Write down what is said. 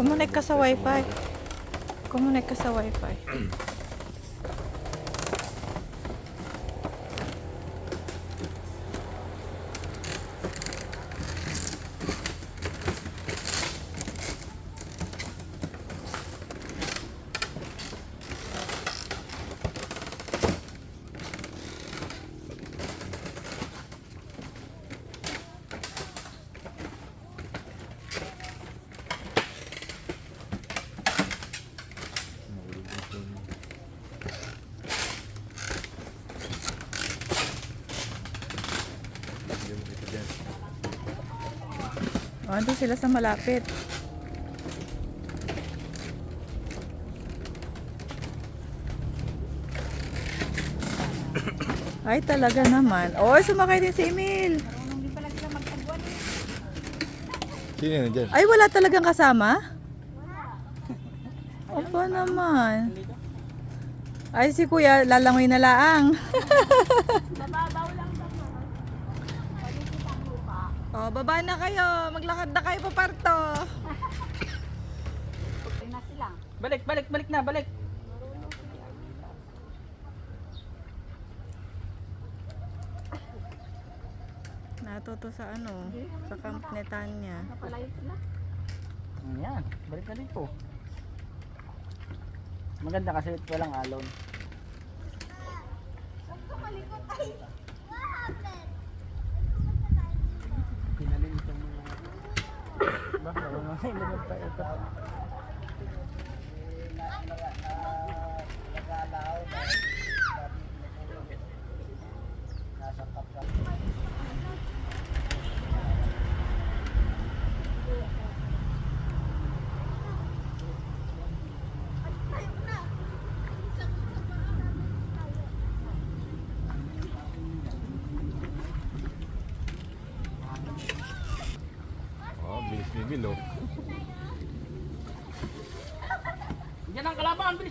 Kumunik ka sa wifi. Kumunik ka sa wifi. O, andun sila sa malapit. Ay, talaga naman. O, sumakay din si Emil. Sino yan dyan? Ay, wala talagang kasama? Opo naman. Ay, si kuya, lalangoy na laang. Oh, baba na kayo. Maglakad na kayo pa parto. Balik, balik, balik na, balik. Natuto sa ano, sa Camp Netanya. Ayan, balik na dito. Maganda kasi walang alon. Pinalim sa mga... Baka mga ilagay pa ito. Oh. Yan ang kalaban, bilis